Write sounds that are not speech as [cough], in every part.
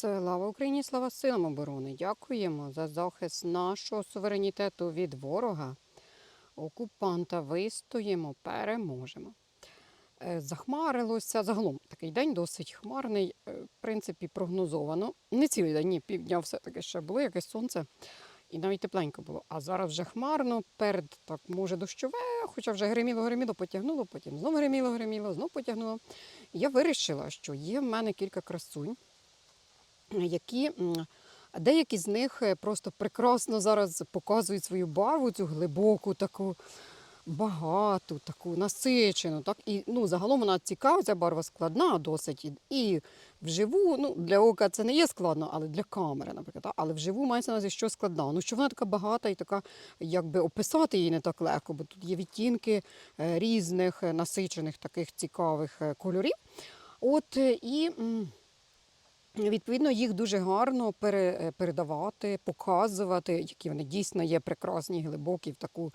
Слава Україні, слава силам оборони! Дякуємо за захист нашого суверенітету від ворога. Окупанта вистоїмо, переможемо. Е, Захмарилося загалом такий день досить хмарний, е, в принципі, прогнозовано. Не цілий день, ні, півдня все-таки ще було якесь сонце, і навіть тепленько було. А зараз вже хмарно, перед так, може дощове, хоча вже гриміло, гриміло, потягнуло, потім знову гриміло, гриміло, знову потягнуло. Я вирішила, що є в мене кілька красунь, які деякі з них е, просто прекрасно зараз показують свою барву, цю глибоку, таку багату, таку насичену. Так? І ну, загалом вона цікава, ця барва складна досить. І- вживу, ну, для ока це не є складно, але для камери, наприклад. Так? Але вживу мається на увазі, що складна. Ну, що вона така багата і така, якби описати її не так легко, бо тут є відтінки е, різних насичених таких цікавих е, кольорів. От і. Відповідно, їх дуже гарно е, передавати, показувати, які вони дійсно є прекрасні, глибокі в таку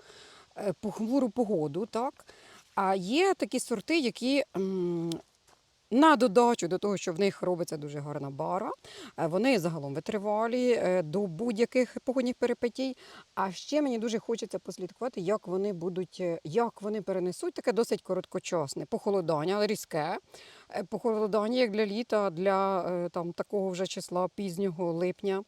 е, похмуру погоду. Так? А є такі сорти, які на додачу до того, що в них робиться дуже гарна бара, е, вони загалом витривалі до будь-яких погодних перипетій. А ще мені дуже хочеться послідкувати, як вони будуть, як вони перенесуть таке досить короткочасне похолодання, але різке. Е, Похолодання як для літа, для е, там, такого вже числа пізнього липня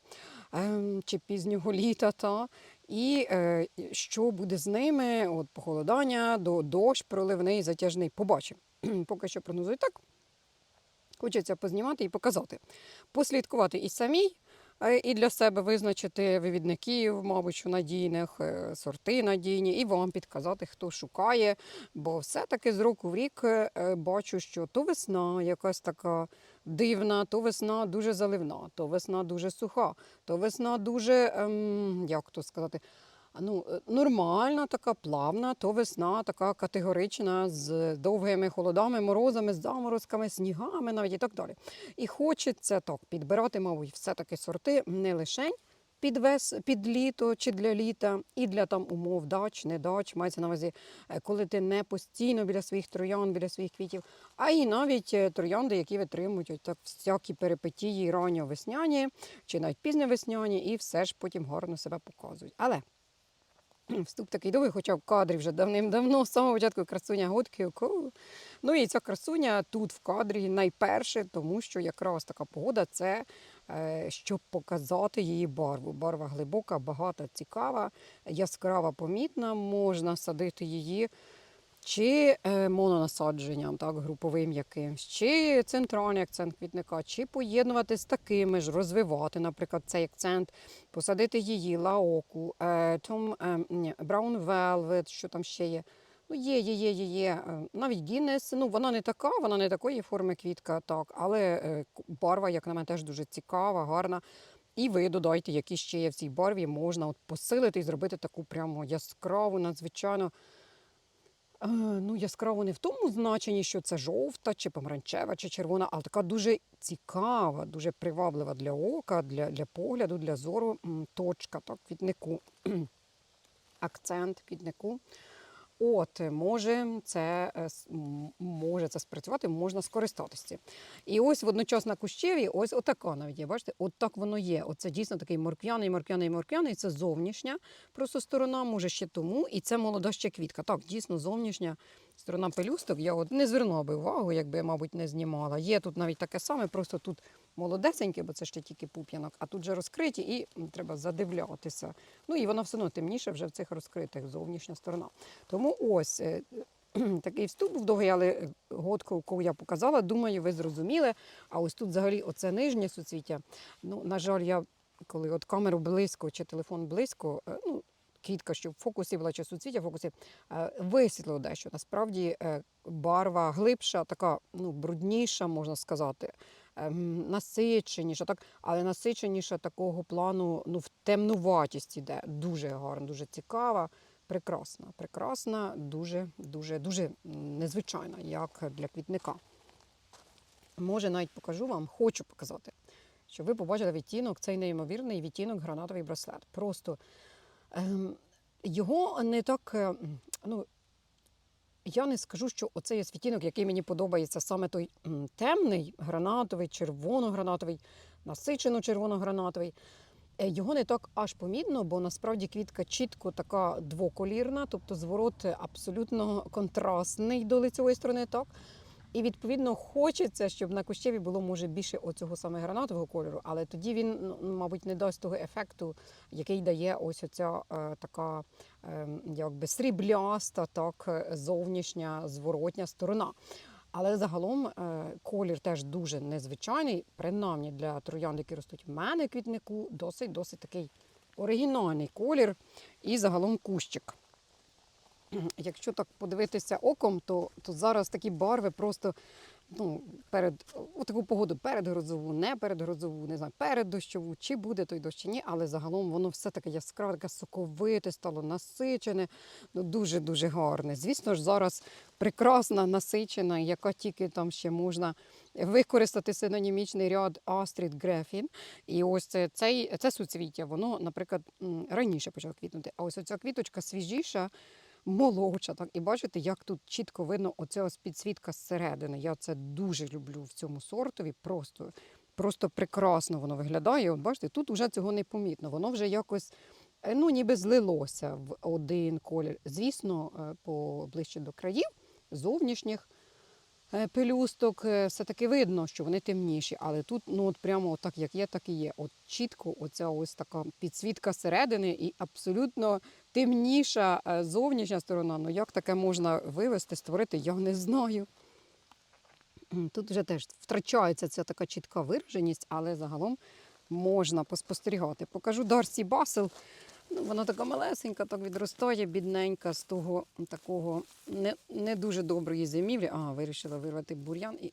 ем, чи пізнього літа. Та. І е, що буде з ними? От похолодання, до дощ, проливний, затяжний. Побачимо. [clears throat] Поки що прогнозую так. Хочеться познімати і показати. Послідкувати і самій, і для себе визначити вивідників, мабуть, надійних, е, сорти надійні, і вам підказати, хто шукає. Бо все-таки з року в рік е, е, бачу, що то весна якась така дивна, то весна дуже заливна, то весна дуже суха, то весна дуже, ем, як то сказати, ну, е, нормальна, така плавна, то весна така категорична з довгими холодами, морозами, заморозками, снігами навіть і так далі. І хочеться так підбирати, мабуть, все-таки сорти не лишень під, вес, під літо чи для літа, і для там умов дач, не дач, мається на увазі, е, коли ти не постійно біля своїх троян, біля своїх квітів, а і навіть е, троянди, які витримують ось так всякі перипетії ранньовесняні чи навіть пізньовесняні, і все ж потім гарно себе показують. Але [clears throat] Вступ такий довгий, хоча в кадрі вже давним-давно, з самого початку красуня Годки. Ну і ця красуня тут в кадрі найперше, тому що якраз така погода це е, щоб показати її барву. Барва глибока, багата, цікава, яскрава, помітна. Можна садити її чи е, мононасадженням, так, груповим якимсь, чи центральний акцент квітника, чи поєднувати з такими ж, розвивати, наприклад, цей акцент, посадити її, лаоку, е, том, е, ні, Brown Velvet, що там ще є. Ну, є, є, є, є, є. е, Навіть Гіннес, ну вона не така, вона не такої форми квітка, так, але барва, як на мене, теж дуже цікава, гарна. І ви додайте, які ще є в цій барві, можна от посилити і зробити таку прямо яскраву, надзвичайно Ну, яскраво не в тому значенні, що це жовта, чи помаранчева, чи червона, але така дуже цікава, дуже приваблива для ока, для, для погляду, для зору точка так, квітнику, [clears throat] акцент квітнику. От, може це, е, може це спрацювати, можна скористатися. І ось водночас на кущеві, ось отака навіть є. Бачите, от так воно є. Оце дійсно такий морквяний, морквяний, морквяний. Це зовнішня просто сторона, може ще тому. І це молода ще квітка. Так, дійсно, зовнішня сторона пелюсток. Я от не звернула би увагу, якби, я, мабуть, не знімала. Є тут навіть таке саме, просто тут молодесеньке, бо це ще тільки пуп'янок, а тут же розкриті, і треба задивлятися. Ну і воно все одно темніше вже в цих розкритих зовнішня сторона. Тому ось. е, [clears throat] Такий вступ був довгий, але е, годку, яку я показала, думаю, ви зрозуміли. А ось тут взагалі оце нижнє суцвіття. Ну, на жаль, я коли от камеру близько чи телефон близько, е, ну, квітка, що в фокусі була, чи суцвіття в фокусі, е, висвітлило дещо. Насправді е, барва глибша, така ну, брудніша, можна сказати, ем, насиченіша, так, але насиченіша такого плану ну, в темнуватість іде. Дуже гарна, дуже цікава. Прекрасна, прекрасна, дуже, дуже, дуже незвичайна, як для квітника. Може, навіть покажу вам, хочу показати, щоб ви побачили відтінок, цей неймовірний відтінок гранатовий браслет. Просто його не так, ну, я не скажу, що оцей ось відтінок, який мені подобається, саме той темний, гранатовий, червоно-гранатовий, насичено червоно-гранатовий. Е, Його не так аж помітно, бо насправді квітка чітко така двоколірна, тобто зворот абсолютно контрастний до лицевої сторони, так? І відповідно хочеться, щоб на кущеві було може більше оцього саме гранатового кольору, але тоді він, ну, мабуть, не дасть того ефекту, який дає ось оця е, така е, якби срібляста, так, зовнішня зворотня сторона. Але загалом е, колір теж дуже незвичайний, принаймні для троянд, які ростуть в мене квітнику, досить досить такий оригінальний колір і загалом кущик. Якщо так подивитися оком, то, то зараз такі барви просто ну, перед у таку погоду передгрозову, не передгрозову, не знаю, переддощову, чи буде той дощ чи ні, але загалом воно все таке яскраве, таке соковите, стало насичене, ну дуже-дуже гарне. Звісно ж, зараз прекрасна насичена, яка тільки там ще можна використати синонімічний ряд Астрід Грефін. І ось це, цей, це суцвіття, воно, наприклад, раніше почало квітнути. А ось оця квіточка свіжіша, молодша. Так, і бачите, як тут чітко видно оця підсвітка зсередини. Я це дуже люблю в цьому сортові. Просто, просто прекрасно воно виглядає. От бачите, тут вже цього не помітно. Воно вже якось. е, Ну, ніби злилося в один колір. Звісно, е, по ближче до країв зовнішніх е, пелюсток все-таки видно, що вони темніші, але тут ну от прямо так, як є, так і є. От чітко оця ось така підсвітка середини і абсолютно темніша е, зовнішня сторона. Ну як таке можна вивести, створити, я не знаю. Тут вже теж втрачається ця така чітка вираженість, але загалом можна поспостерігати. Покажу Дарсі Басел. Ну, вона така малесенька, так відростає, бідненька з того такого не, не дуже доброї зимівлі. А, вирішила вирвати бур'ян і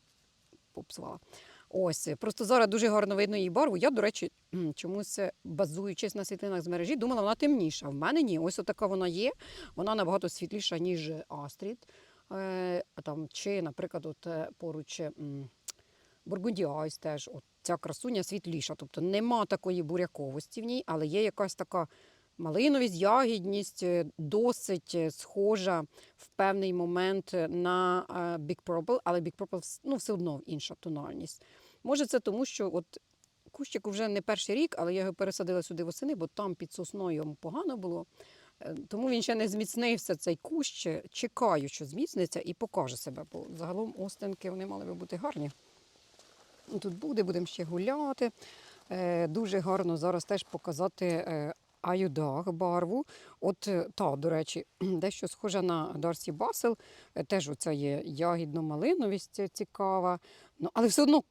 попсувала. Ось, просто зараз дуже гарно видно її барву. Я, до речі, чомусь е, базуючись на світлинах з мережі, думала, вона темніша. В мене ні. Ось така вона є. Вона набагато світліша, ніж Астрід. Е, там, чи, наприклад, от е, поруч Бургундіайс теж. От ця красуня світліша. Тобто нема такої буряковості в ній, але є якась така малиновість, ягідність, е, досить е, схожа в певний момент е, на е, Big Purple, але Big Purple ну, все одно інша тональність. Може, це тому, що от кущик вже не перший рік, але я його пересадила сюди восени, бо там під сосною йому погано було. Е, Тому він ще не зміцнився цей кущ. Чекаю, що зміцниться і покаже себе. Бо загалом остинки вони мали би бути гарні. Ну, Тут буде, будемо ще гуляти. Е, Дуже гарно зараз теж показати е, аюдах барву. От та, до речі, [clears throat] дещо схожа на Дарсі Басел. Теж оця є ягідно-малиновість цікава. Ну, але все одно,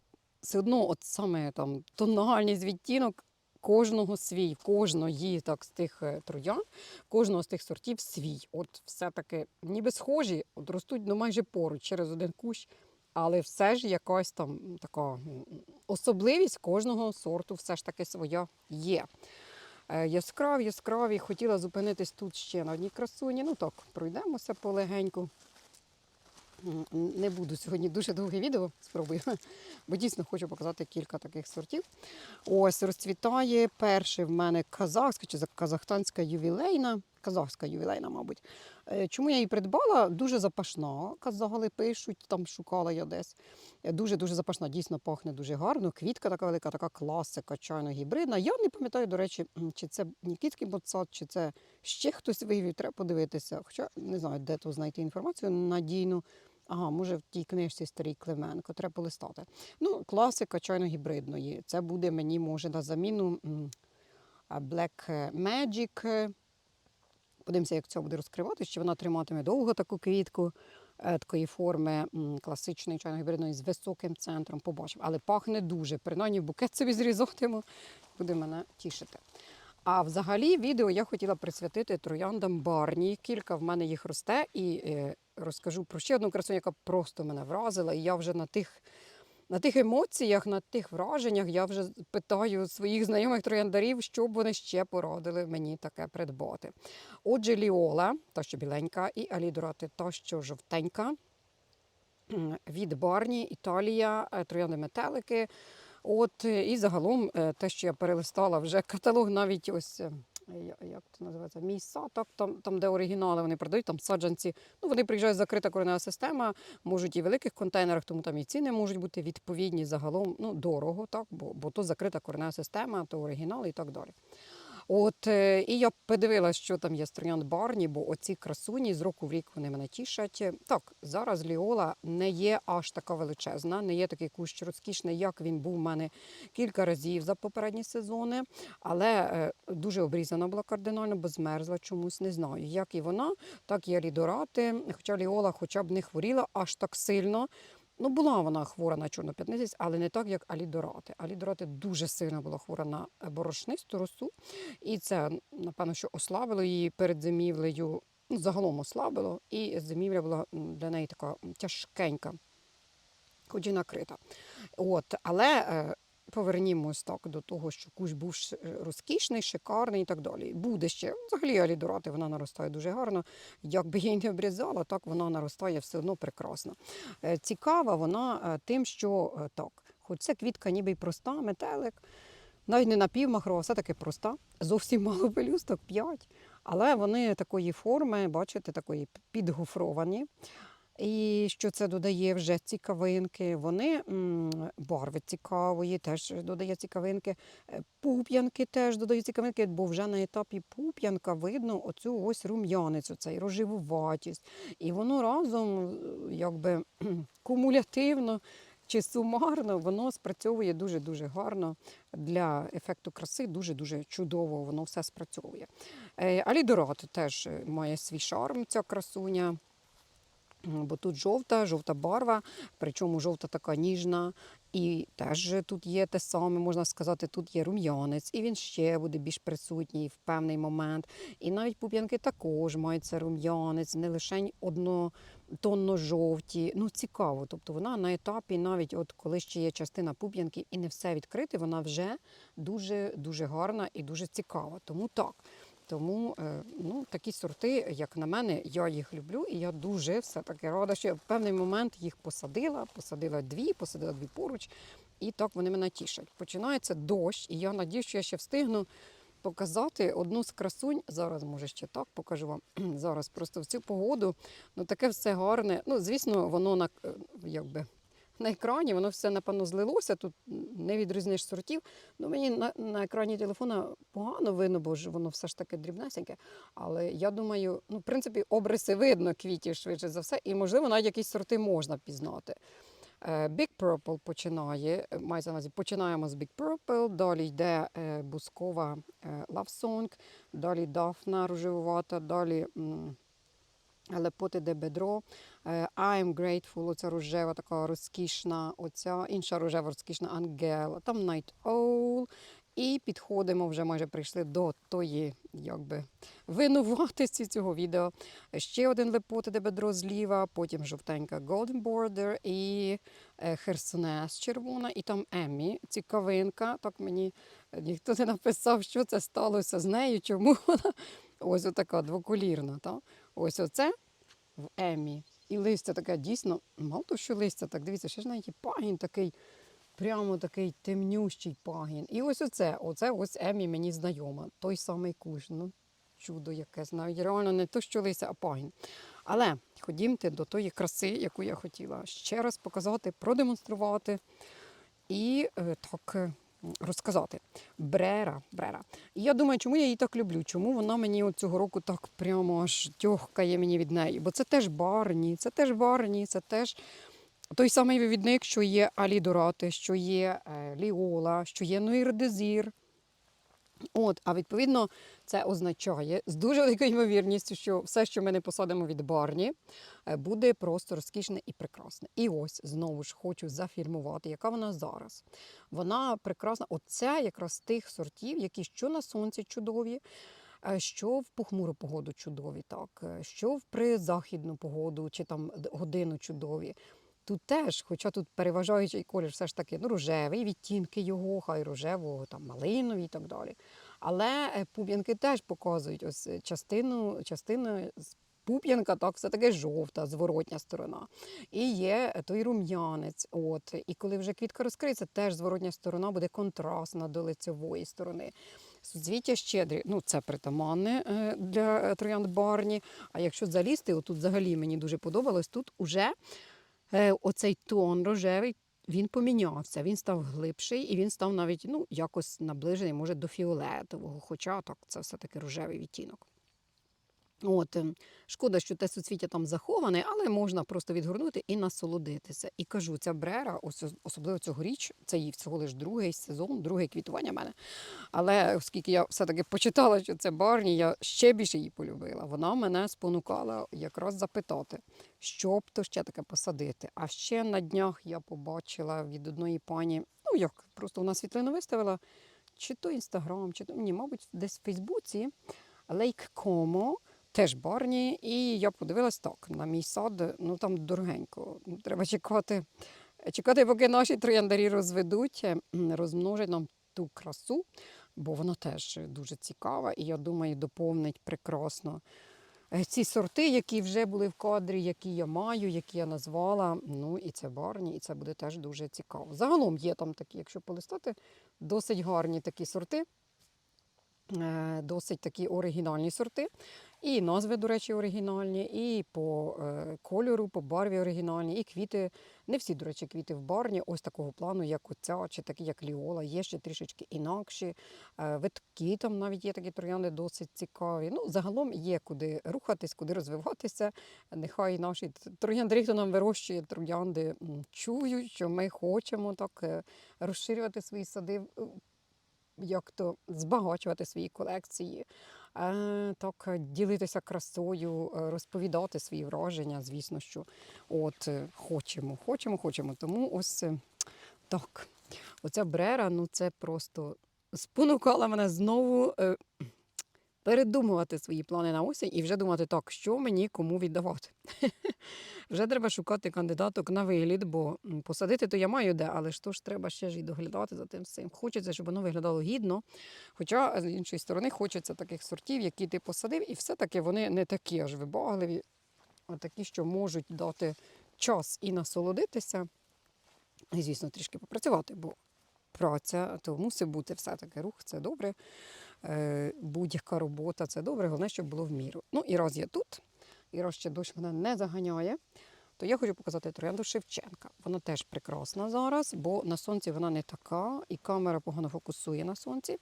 все одно, от саме там тональність відтінок кожного свій, кожної так з тих е, троян, кожного з тих сортів свій. От все-таки ніби схожі, от ростуть ну, майже поруч через один кущ. Але все ж якась там така особливість кожного сорту все ж таки своя є. Е, Яскраві, яскраві. Хотіла зупинитись тут ще на одній красуні. Ну так, пройдемося полегеньку. Не буду сьогодні дуже довге відео, спробую, [laughs] бо дійсно хочу показати кілька таких сортів. Ось розцвітає перший в мене казахська чи за- казахстанська ювілейна. Казахська ювілейна, мабуть. Е, Чому я її придбала? Дуже запашна, казали, пишуть, там шукала я десь. Дуже-дуже запашна, дійсно пахне дуже гарно. Квітка така велика, така класика, чайно гібридна. Я не пам'ятаю, до речі, чи це Нікітський ботсад, чи це ще хтось вивів, треба подивитися. Хоча не знаю, де тут знайти інформацію надійну. Ага, може в тій книжці старій Клименко, треба полистати. Ну, класика чайно-гібридної. Це буде мені, може, на заміну Black Magic. Подивимося, як це буде розкриватися, чи вона триматиме довго таку квітку е, такої форми класичної чайно-гібридної з високим центром. Побачимо. Але пахне дуже. Принаймні букет собі зрізатиму, буде мене тішити. А взагалі відео я хотіла присвятити трояндам барні. Кілька в мене їх росте, і е, розкажу про ще одну красуню, яка просто мене вразила. І я вже на тих, на тих емоціях, на тих враженнях я вже питаю своїх знайомих трояндарів, що б вони ще порадили мені таке придбати. Отже, Ліола, та що біленька, і Алідорати, та що жовтенька. [clears throat] Від Барні, Італія, е, троянди метелики. От, і загалом е, те, що я перелистала вже каталог навіть ось е, як це називається, місця, так, там, там, де оригінали вони продають, там саджанці. Ну, вони приїжджають закрита коренева система, можуть і в великих контейнерах, тому там і ціни можуть бути відповідні загалом, ну, дорого, так, бо, бо то закрита коренева система, то оригінали і так далі. От е, і я подивилась, що там є з Барні, бо оці красуні з року в рік вони мене тішать. Так, зараз Ліола не є аж така величезна, не є такий кущ розкішний, як він був у мене кілька разів за попередні сезони, але е, дуже обрізана була кардинально, бо змерзла чомусь. Не знаю, як і вона, так і Алідорати. Хоча Ліола хоча б не хворіла аж так сильно. Ну, була вона хвора на чорну п'ятницю, але не так, як Алідорати. Алідорати дуже сильно була хвора на борошнисту росу. І це, напевно, що ослабило її перед зимівлею. Ну, загалом ослабило, і зимівля була для неї така тяжкенька, хоч і накрита. От, але е, повернімось так до того, що кущ був розкішний, шикарний і так далі. Буде ще. Взагалі алідорати вона наростає дуже гарно. Як би її не обрізала, так вона наростає все одно прекрасно. Е, Цікава вона е, тим, що е, так, хоч це квітка ніби й проста, метелик, навіть не напівмахрова, все-таки проста. Зовсім [laughs] мало пелюсток, 5. Але вони такої форми, бачите, такої підгофровані. І що це додає вже цікавинки. Вони барви цікавої, теж додає цікавинки. Е, Пуп'янки теж додають цікавинки, бо вже на етапі пуп'янка видно оцю ось рум'яницю, цей розживуватість. І воно разом, е, якби [clears throat] кумулятивно чи сумарно, воно спрацьовує дуже-дуже гарно для ефекту краси, дуже-дуже чудово воно все спрацьовує. Е, Алідорат теж має свій шарм, ця красуня. Бо тут жовта, жовта барва, причому жовта така ніжна. І теж тут є те саме, можна сказати, тут є рум'янець, і він ще буде більш присутній в певний момент. І навіть пуп'янки також мають рум'янець, не лише однотонно жовті. Ну, цікаво. Тобто вона на етапі, навіть от коли ще є частина пуп'янки і не все відкрите, вона вже дуже дуже гарна і дуже цікава. Тому так. Тому е, ну, такі сорти, як на мене, я їх люблю, і я дуже все-таки рада, що я в певний момент їх посадила, посадила дві, посадила дві поруч, і так вони мене тішать. Починається дощ, і я надію, що я ще встигну показати одну з красунь. Зараз, може, ще так покажу вам. [clears throat] Зараз просто в цю погоду. Ну, таке все гарне. Ну, звісно, воно на е, якби. На екрані воно все напевно злилося, тут не відрізниш сортів. Ну, мені на, на екрані телефона погано видно, бо ж воно все ж таки дрібнесеньке. Але я думаю, ну, в принципі, обриси видно квітів швидше за все, і, можливо, навіть якісь сорти можна пізнати. Е, Big Purple починає, е, мається на увазі, починаємо з Big Purple, далі йде е, бускова Love Song, далі Дафна рожевувата, далі м, Лепоти де бедро. Е, I'm grateful, оця рожева, така розкішна, оця інша рожева розкішна Ангела, там Night Owl. І підходимо, вже майже прийшли до тої, якби, винуватості цього відео. Ще один лепоти де бедро зліва, потім жовтенька Golden Border і е, Херсонес червона, і там Еммі, цікавинка. Так мені ніхто не написав, що це сталося з нею, чому вона ось отака двоколірна. Та? Ось оце в Емі. І листя таке дійсно, мало того, що листя, так дивіться, ще ж навіть пагін такий, прямо такий темнющий пагін. І ось оце, оце ось Емі мені знайома. Той самий куш. Ну, чудо якесь. Навіть реально не то, що листя, а пагін. Але ходімте до тої краси, яку я хотіла ще раз показати, продемонструвати і е, так е, розказати. Брера, брера. І я думаю, чому я її так люблю? Чому вона мені цього року так прямо аж тьохкає мені від неї? Бо це теж барні, це теж барні, це теж той самий вивідник, що є Алідорати, що є е, Ліола, що є Нуїрдезір. От, а відповідно, це означає з дуже великою ймовірністю, що все, що ми не посадимо від барні, е, буде просто розкішне і прекрасне. І ось знову ж хочу зафільмувати, яка вона зараз. Вона прекрасна. Оце якраз тих сортів, які що на сонці чудові, е, що в похмуру погоду чудові, так, е, що в призахідну погоду чи там годину чудові. Тут теж, хоча тут переважаючий колір все ж таки ну, рожевий, відтінки його, хай рожевого, там, малинові і так далі. Але е, пуп'янки теж показують ось е, частину, частину пуп'янка, так, все таки жовта, зворотня сторона. І є е, той рум'янець. От. І коли вже квітка розкриється, теж зворотня сторона буде контрастна до лицевої сторони. Суцвіття щедрі, ну це притаманне для троянд барні. А якщо залізти, отут взагалі мені дуже подобалось, тут уже оцей тон рожевий. Він помінявся, він став глибший і він став навіть ну, якось наближений, може, до фіолетового, хоча так, це все-таки рожевий відтінок. От, ем, шкода, що те суцвіття там заховане, але можна просто відгорнути і насолодитися. І кажу, ця брера, ось особливо цьогоріч, це її всього лиш другий сезон, друге квітування в мене. Але оскільки я все-таки почитала, що це барні, я ще більше її полюбила. Вона мене спонукала якраз запитати, що б то ще таке посадити. А ще на днях я побачила від одної пані, ну як, просто вона світлину виставила, чи то інстаграм, чи то ні, мабуть, десь в Фейсбуці. Лейк Комо, теж барні. І я подивилась так, на мій сад, ну там дорогенько. Ну, Треба чекати, чекати, поки наші трояндарі розведуть, е, розмножать нам ту красу, бо вона теж дуже цікава і я думаю, доповнить прекрасно. е, Ці сорти, які вже були в кадрі, які я маю, які я назвала, ну і це барні, і це буде теж дуже цікаво. Загалом є там такі, якщо полистати, досить гарні такі сорти. Е, досить такі оригінальні сорти. І назви, до речі, оригінальні, і по е, кольору, по барві оригінальні, і квіти. Не всі, до речі, квіти в барні, ось такого плану, як оця, чи такі, як ліола, є ще трішечки інакші. Е, витки там навіть є такі троянди досить цікаві. Ну, загалом є куди рухатись, куди розвиватися. Нехай наші т- трояндарі, хто нам вирощує троянди, чують, що ми хочемо так розширювати свої сади як то збагачувати свої колекції, е, так е, ділитися красою, е, розповідати свої враження. Звісно, що от хочемо, хочемо, хочемо. Тому ось так. Оця брера, ну це просто спонукала мене знову. Передумувати свої плани на осінь і вже думати, так, що мені кому віддавати. [laughs] вже треба шукати кандидаток на вигляд, бо посадити то я маю де, але ж то ж треба ще ж і доглядати за тим всім. Хочеться, щоб воно виглядало гідно. Хоча, з іншої сторони, хочеться таких сортів, які ти посадив, і все-таки вони не такі аж вибагливі, а такі, що можуть дати час і насолодитися. І, звісно, трішки попрацювати, бо праця, то мусить бути все-таки рух, це добре. Е, Будь-яка робота це добре, головне, щоб було в міру. Ну і раз я тут, і раз ще дощ мене не заганяє, то я хочу показати троянду Шевченка. Вона теж прекрасна зараз, бо на сонці вона не така, і камера погано фокусує на сонці.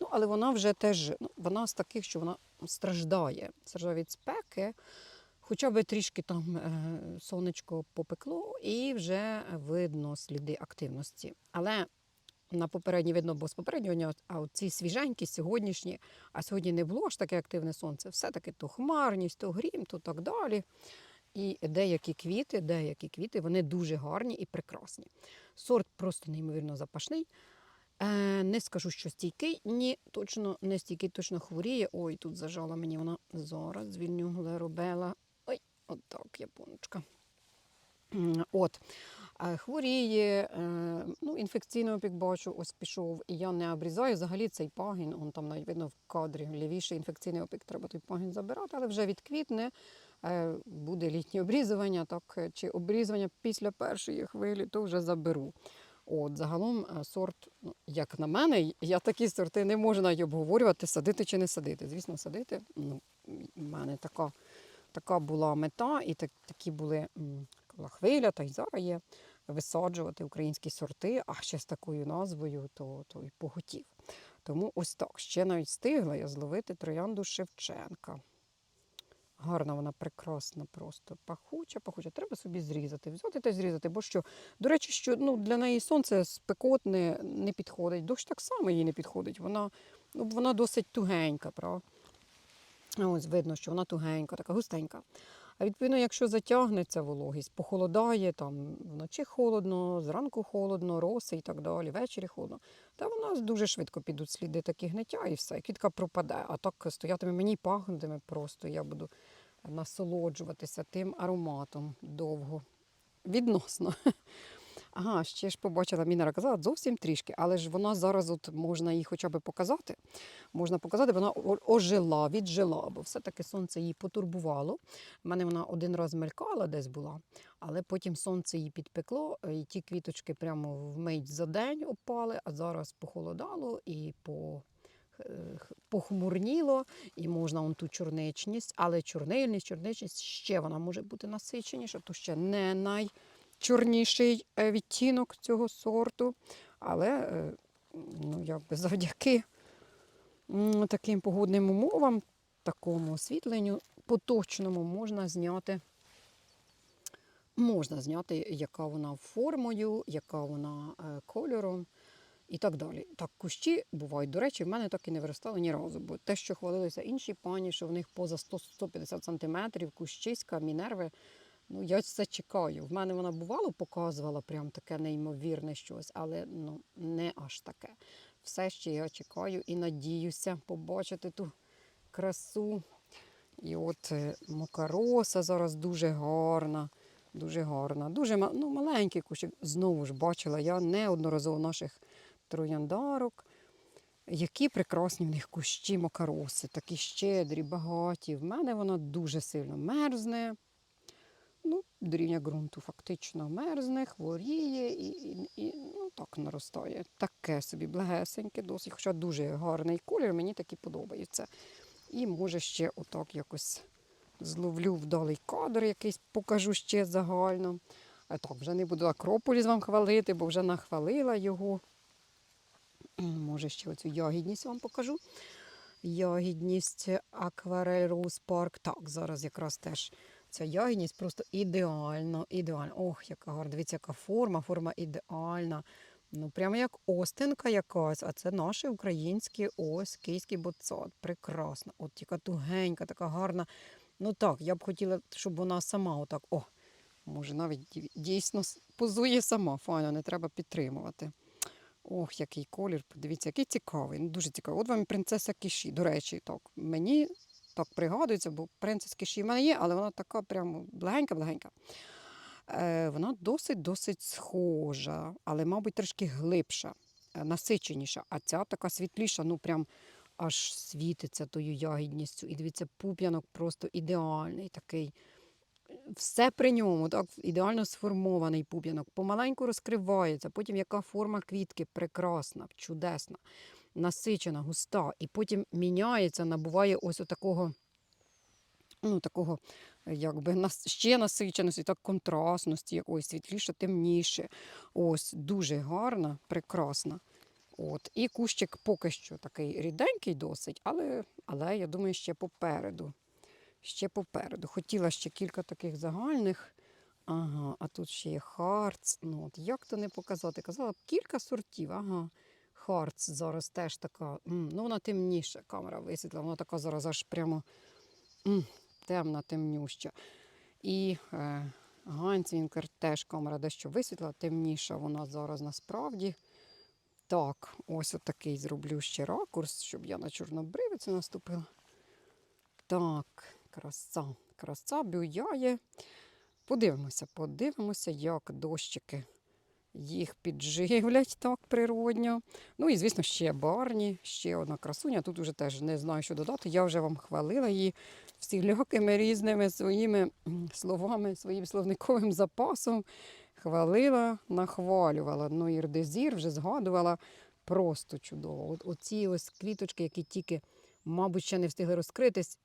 Ну, але вона вже теж ну, вона з таких, що вона страждає. Страждає від спеки. Хоча б трішки там е, сонечко попекло, і вже видно сліди активності. Але на попередній видно, бо з попереднього а ці свіженькі, сьогоднішні, а сьогодні не було ж таке активне сонце, все-таки то хмарність, то грім, то так далі. І деякі квіти, деякі квіти, вони дуже гарні і прекрасні. Сорт просто неймовірно запашний. Е, не скажу, що стійкий, ні, точно не стійкий, точно хворіє. Ой, тут зажала мені вона зараз, звільню глеробела. Ой, отак, японочка. От. Е, Хворіє, е, ну, інфекційний опік бачу, ось пішов, і я не обрізаю. Взагалі цей пагін, он там навіть видно в кадрі лівіший інфекційний опік, треба той пагін забирати, але вже відквітне, е, буде літнє обрізування, так, чи обрізування після першої хвилі, то вже заберу. От, загалом сорт, ну, як на мене, я такі сорти не можу навіть обговорювати, садити чи не садити. Звісно, садити. Ну, в мене така, така була мета, і так, такі були була хвиля, та й зараз є висаджувати українські сорти, а ще з такою назвою, то, то й поготів. Тому ось так. Ще навіть встигла я зловити троянду Шевченка. Гарна вона прекрасна, просто пахуча, пахуча. Треба собі зрізати, взяти та зрізати. Бо що, до речі, що ну, для неї сонце спекотне не підходить. Дощ так само їй не підходить. Вона, ну, вона досить тугенька, правда? Ось видно, що вона тугенька, така густенька. А відповідно, якщо затягнеться вологість, похолодає, там вночі холодно, зранку холодно, роси і так далі, ввечері холодно, та вона дуже швидко підуть сліди такі гниття і все, квітка пропаде. А так стоятиме мені пахнутиме просто. Я буду насолоджуватися тим ароматом довго. Відносно. Ага, ще ж побачила Мінера казала зовсім трішки, але ж вона зараз от можна її хоча б показати. Можна показати, вона ожила, віджила, бо все-таки сонце її потурбувало. У мене вона один раз мелькала десь була, але потім сонце її підпекло, е, і ті квіточки прямо вмить за день опали, а зараз похолодало і по похмурніло, і можна он ту чорничність, але чорнильність, чорничність ще вона може бути насиченіша, то ще не найчорніший е, відтінок цього сорту. Але е, ну, якби завдяки таким погодним умовам, такому освітленню поточному можна зняти. Можна зняти, яка вона формою, яка вона е, кольором і так далі. Так, кущі бувають. До речі, в мене так і не виростали ні разу, бо те, що хвалилися інші пані, що в них поза 100-150 сантиметрів, кущиська, мінерви. Ну, я це чекаю. В мене вона бувало, показувала прям таке неймовірне щось, але ну, не аж таке. Все ще я чекаю і надіюся побачити ту красу. І от е, мокароса зараз дуже гарна. Дуже гарна. Дуже ну, маленький кущик. Знову ж бачила я неодноразово наших трояндарок. Які прекрасні в них кущі макароси, такі щедрі, багаті. В мене вона дуже сильно мерзне. Ну, до ґрунту фактично мерзне, хворіє і, і, і ну, так наростає. Таке собі благесеньке, досить, хоча дуже гарний колір, мені такі подобаються. І може ще отак якось зловлю вдалий кадр, якийсь покажу ще загально. А так, вже не буду Акрополіс вам хвалити, бо вже нахвалила його. Може, ще оцю ягідність вам покажу. Ягідність Акварель Роуз Парк. Так, зараз якраз теж ця ягідність просто ідеально, ідеально. Ох, яка гарна. Дивіться, яка форма, форма ідеальна. Ну, прямо як остинка якась, а це наше українське ось київський боцот. Прекрасно. От яка тугенька, така гарна. Ну так, я б хотіла, щоб вона сама отак, о, може, навіть дійсно позує сама. Файно, не треба підтримувати. Ох, який колір, подивіться, який цікавий, ну, дуже цікавий. От вам принцеса Кіші. До речі, так, мені так пригадується, бо принцеса Кіші в мене є, але вона така прямо благенька-благенька. Е, вона досить-досить схожа, але, мабуть, трошки глибша, е, насиченіша. А ця така світліша, ну прям аж світиться тою ягідністю. І дивіться, пуп'янок просто ідеальний такий. Все при ньому, так, ідеально сформований пуп'янок, помаленьку розкривається, потім яка форма квітки прекрасна, чудесна, насичена, густа, і потім міняється, набуває ось такого, ну, такого, якби ще насиченості, так контрастності, якоїсь світліше, темніше. Ось дуже гарна, прекрасна. От. І кущик поки що такий ріденький досить, але, але я думаю, ще попереду. Ще попереду. Хотіла ще кілька таких загальних. Ага, а тут ще є харц. Ну, от як то не показати? Казала б кілька сортів. Ага. Харц зараз теж така. ну, вона темніша. Камера висвітла, вона така зараз аж прямо темна, темнюща. І е, Ганцвінкер теж камера дещо висвітла, темніша вона зараз насправді. Так, ось отакий зроблю ще ракурс, щоб я на чорнобривицю наступила. Так, краса, краса бюяє. Подивимося, подивимося, як дощики їх підживлять так природньо. Ну і, звісно, ще барні, ще одна красуня. Тут вже теж не знаю, що додати. Я вже вам хвалила її всілякими різними своїми словами, своїм словниковим запасом. Хвалила, нахвалювала. Ну, Ірдезір вже згадувала. Просто чудово. Оці ось квіточки, які тільки, мабуть, ще не встигли розкритись,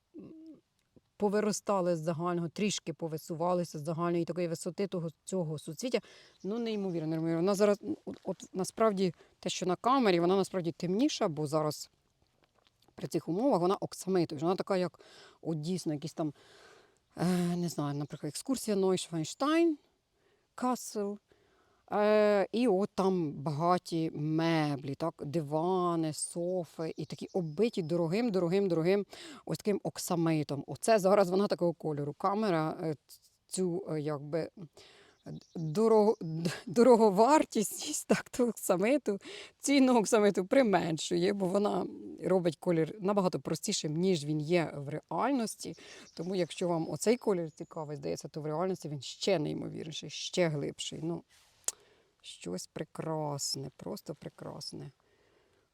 повиростали з загального, трішки повисувалися з загальної такої висоти того, цього суцвіття. Ну, неймовірно, неймовірно. Вона зараз, от, от насправді, те, що на камері, вона насправді темніша, бо зараз при цих умовах вона оксамитова. Вона така, як от дійсно якісь там, е, не знаю, наприклад, екскурсія Нойшвайнштайн, Касл. Е, і от там багаті меблі, так, дивани, софи, і такі оббиті дорогим, дорогим, дорогим ось таким оксамитом. Оце зараз вона такого кольору. Камера е, цю е, якби дорого, дороговартість так, оксамиту, ціну оксамиту применшує, бо вона робить колір набагато простішим, ніж він є в реальності. Тому якщо вам оцей колір цікавий, здається, то в реальності він ще неймовірніший, ще глибший. Ну, щось прекрасне, просто прекрасне.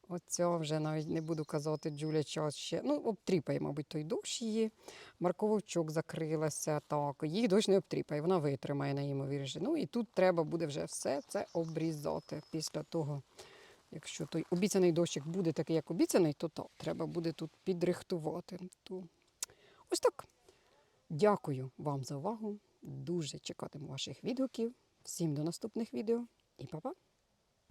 Оця вже навіть не буду казати Джуля час ще. Ну, обтріпає, мабуть, той дощ її. Маркововчок закрилася, так. Їх дощ не обтріпає, вона витримає неймовірніше. Ну і тут треба буде вже все це обрізати після того Якщо той обіцяний дощик буде такий, як обіцяний, то так, треба буде тут підрихтувати. То... Ось так. Дякую вам за увагу. Дуже чекатиму ваших відгуків. Всім до наступних відео і па-па!